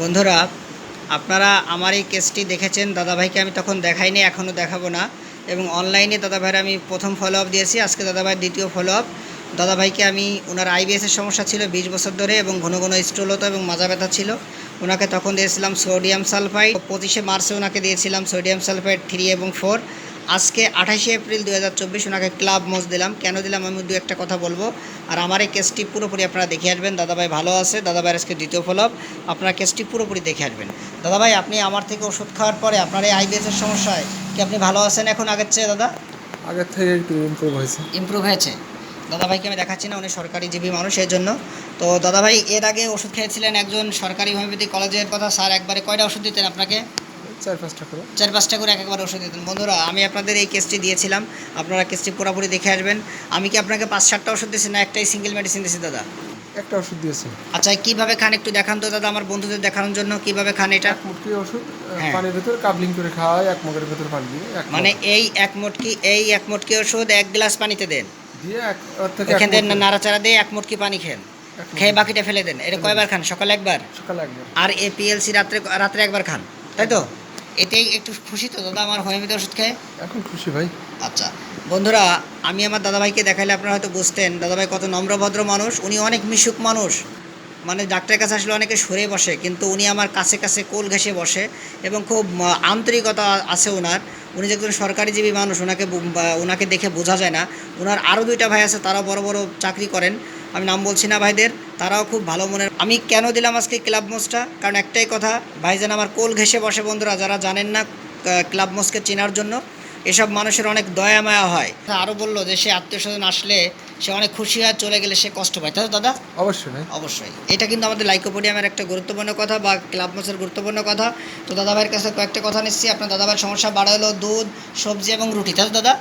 বন্ধুরা, আপনারা আমার এই কেসটি দেখেছেন, দাদাভাইকে আমি তখন দেখাইনি, এখনও দেখাবো না। এবং অনলাইনে দাদাভাইয়ের আমি প্রথম ফলো আপ দিয়েছি, আজকে দাদাভাইয়ের দ্বিতীয় ফলো আপ দাদাভাইকে আমি, ওনার আইবিএসের সমস্যা ছিল বিশ বছর ধরে এবং ঘন ঘন স্টোল হতো এবং মাজা ব্যথা ছিল। ওনাকে তখন দিয়েছিলাম সোডিয়াম সালফাইড পঁচিশে মার্চে ওনাকে দিয়েছিলাম সোডিয়াম সালফাইড থ্রি এবং ফোর আজকে আঠাশে এপ্রিল দু হাজার চব্বিশ ওনাকে ক্লাব মোজ দিলাম। কেন দিলাম আমি দু একটা কথা বলব। আর আমার এই কেসটি পুরোপুরি আপনারা দেখে আসবেন। দাদাভাই ভালো আছে। দাদাভাইয়ের আজকে দ্বিতীয় ফলপ আপনারা কেসটি পুরোপুরি দেখে আসবেন। দাদাভাই আপনি আমার থেকে ওষুধ খাওয়ার পরে আপনার এই আইবিএসের সমস্যায় কি আপনি ভালো আছেন এখন আগের চেয়ে দাদা? আগের থেকে একটু ইমপ্রুভ হয়েছে। ইমপ্রুভ হয়েছে। দাদাভাইকে আমি দেখাচ্ছি না উনি সরকারি জীবী মানুষ এর জন্য। তো দাদাভাই এর আগে ওষুধ খেয়েছিলেন একজন সরকারি হোমিওপ্যাথি কলেজের কথা। স্যার একবারে কয়টা ওষুধ দিতেন আপনাকে? চার পাঁচটা করে। চার পাঁচটা করে এক একবার ওষুধ দিতেন। বন্ধুরা আমি আপনাদের এই কেসটি দিয়েছিলাম। আপনারা কেসটি পুরোপুরি দেখে আসবেন। আমি কি আপনাকে পাঁচ সাতটা ওষুধ দিয়েছি না একটাই সিঙ্গেল মেডিসিন দিয়েছি দাদা? একটা ওষুধ দিয়েছে। আচ্ছা কীভাবে খান একটু দেখান তো দাদা আমার বন্ধুদের দেখানোর জন্য কীভাবে খান এটা? মুটকি ওষুধ হ্যাঁ। পানির ভেতর কাবলিং করে খাওয়া এক মগের ভেতর পানি দিয়ে মানে এই এক মুটকি এই এক মুটকি ওষুধ এক গ্লাস পানিতে দেন? দিয়ে এক থেকে নাড়াচাড়া দিয়ে এক মুটকি পানি খেন। খেয়ে বাকিটা ফেলে দেন। এটা কয়বার খান? সকালে একবার? সকালে একবার। আর এ পিএলসি রাত্রে রাত্রে একবার খান তাই তো? এতেই একটু খুশি তো। দাদা আমার হোমিওপ্যাথি ওষুধ খেয়ে? এখন খুশি ভাই। আচ্ছা। বন্ধুরা আমি আমার দাদাভাইকে দেখাইলে আপনারা হয়তো বুঝতেন দাদাভাই কত নম্রভদ্র মানুষ উনি অনেক মিশুক মানুষ। মানে ডাক্তারের কাছে আসলে অনেকে সরে বসে কিন্তু উনি আমার কাছে কাছে কোল ঘেঁষে বসে এবং খুব আন্তরিকতা আছে ওনার উনি যে একজন সরকারিজীবী মানুষ ওনাকে ওনাকে দেখে বোঝা যায় না। ওনার আরও দুইটা ভাই আছে তারাও বড় বড় চাকরি করেন। আমি নাম বলছি না ভাইদের তারাও খুব ভালো মনের আমি কেন দিলাম আজকে ক্লাব মোসটা কারণ একটাই কথা ভাইজান আমার কোল ঘেঁষে বসে বন্ধুরা যারা জানেন না ক্লাব মোসকে চেনার জন্য এসব মানুষের অনেক দয়া মায়া হয়। আরও বলল যে সে আত্মীয় স্বজন আসলে সে অনেক খুশি হয় চলে গেলে সে কষ্ট পায়। তাই দাদা? অবশ্যই অবশ্যই। এটা কিন্তু আমাদের লাইকোপোডিয়ামের একটা গুরুত্বপূর্ণ কথা বা ক্লাব মাছের গুরুত্বপূর্ণ কথা। তো দাদা ভাইয়ের কাছে কয়েকটা কথা নিচ্ছি। আপনার দাদা ভাইয়ের সমস্যা বাড়া হলো দুধ সবজি এবং রুটি। তাই দাদা?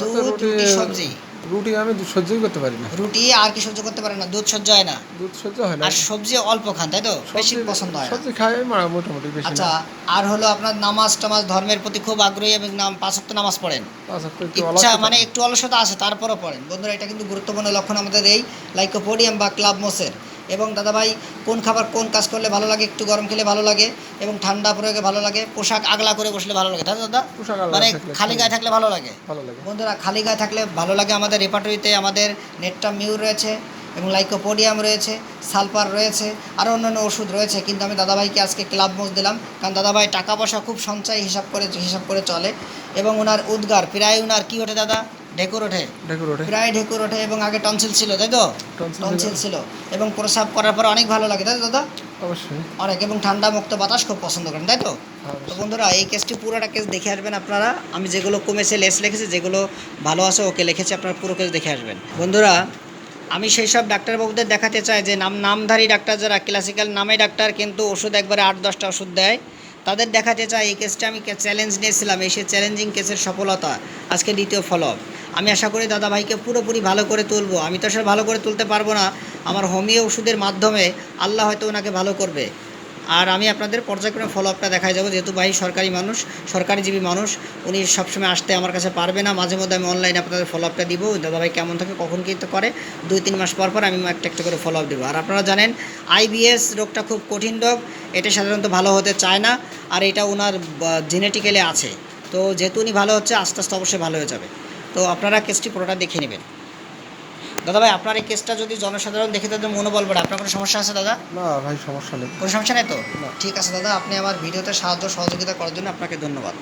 দুধ রুটি সবজি। রুটি আমি সহ্যই করতে পারি না। রুটি আর কি সহ্য করতে পারে না দুধ সহ্য হয় না। দুধ সহ্য হয় না। আর সবজি অল্প খান তাই তো? বেশি পছন্দ হয় সবজি খাই মোটামুটি বেশি আচ্ছা আর হলো আপনার নামাজ টামাজ ধর্মের প্রতি খুব আগ্রহী এবং নাম পাঁচ ওয়াক্ত নামাজ পড়েন। ইচ্ছা মানে একটু অলসতা আছে তারপরও পড়েন। বন্ধুরা এটা কিন্তু গুরুত্বপূর্ণ লক্ষণ আমাদের এই লাইকোপোডিয়াম বা ক্লাব মোসের এবং দাদাভাই কোন খাবার কোন কাজ করলে ভালো লাগে একটু গরম খেলে ভালো লাগে এবং ঠান্ডা প্রয়োগে ভালো লাগে পোশাক আগলা করে বসলে ভালো লাগে। দাদা পোশাক মানে খালি গায়ে থাকলে ভালো লাগে? ভালো লাগে। বন্ধুরা খালি গায়ে থাকলে ভালো লাগে আমাদের রেপার্টরিতে আমাদের নেটটা মিউর রয়েছে এবং লাইকোপোডিয়াম রয়েছে সালফার রয়েছে আরও অন্যান্য ওষুধ রয়েছে কিন্তু আমি দাদাভাইকে আজকে ক্লাব মোজ দিলাম। কারণ দাদাভাই টাকা পয়সা খুব সঞ্চয় হিসাব করে হিসাব করে চলে এবং ওনার উদ্গার প্রায় ওনার কী ওঠে দাদা? ঢেকুর ওঠে। ঢেকুর ওঠে। প্রায় ঢেকুর ওঠে এবং আগে টনসিল ছিল তাই তো? টনসিল ছিল। এবং প্রসাব করার পর অনেক ভালো লাগে তাই তো দাদা? অবশ্যই। অনেক এবং ঠান্ডা মুক্ত বাতাস খুব পছন্দ করেন তাই তো? তো বন্ধুরা এই কেসটি পুরোটা কেস দেখে আসবেন আপনারা। আমি যেগুলো কমেছে লেস লিখেছি যেগুলো ভালো আছে ওকে লিখেছি আপনারা পুরো কেস দেখে আসবেন। বন্ধুরা আমি সেই সব ডাক্তারবাবুদের দেখাতে চাই যে নাম নামধারী ডাক্তার যারা ক্লাসিক্যাল নামে ডাক্তার কিন্তু ওষুধ একবারে আট দশটা ওষুধ দেয় তাদের দেখাতে চাই এই কেসটা আমি চ্যালেঞ্জ নিয়েছিলাম এই সেই চ্যালেঞ্জিং কেসের সফলতা আজকে দ্বিতীয় ফলো আমি আশা করি দাদা ভাইকে পুরোপুরি ভালো করে তুলবো। আমি তো আসলে ভালো করে তুলতে পারব না। আমার হোমিও ওষুধের মাধ্যমে আল্লাহ হয়তো ওনাকে ভালো করবে। আর আমি আপনাদের পর্যায়ক্রমে ফলো আপটা দেখাই যাব। যেহেতু ভাই সরকারি মানুষ, সরকারিজীবী মানুষ, উনি সবসময় আসতে আমার কাছে পারবে না। মাঝে মধ্যে আমি অনলাইনে আপনাদের ফলো আপটা দিব দাদাভাই কেমন থাকে, কখন কী তো করে, দুই তিন মাস পর পর আমি একটা একটা করে ফলো আপ দেবো। আর আপনারা জানেন আইবিএস রোগটা খুব কঠিন রোগ। এটা সাধারণত ভালো হতে চায় না। আর এটা ওনার জেনেটিক্যালি আছে। তো যেহেতু উনি ভালো হচ্ছে, আস্তে আস্তে অবশ্যই ভালো হয়ে যাবে। তো আপনারা কেসটি পুরোটা দেখে নেবেন। দাদা ভাই আপনার এই কেসটা যদি জনসাধারণ দেখে তাদের মনোবল বাড়ে আপনার কোনো সমস্যা আছে দাদা? না ভাই সমস্যা নেই। কোনো সমস্যা নেই তো? ঠিক আছে দাদা আপনি আমার ভিডিওতে সাহায্য সহযোগিতা করার জন্য আপনাকে ধন্যবাদ।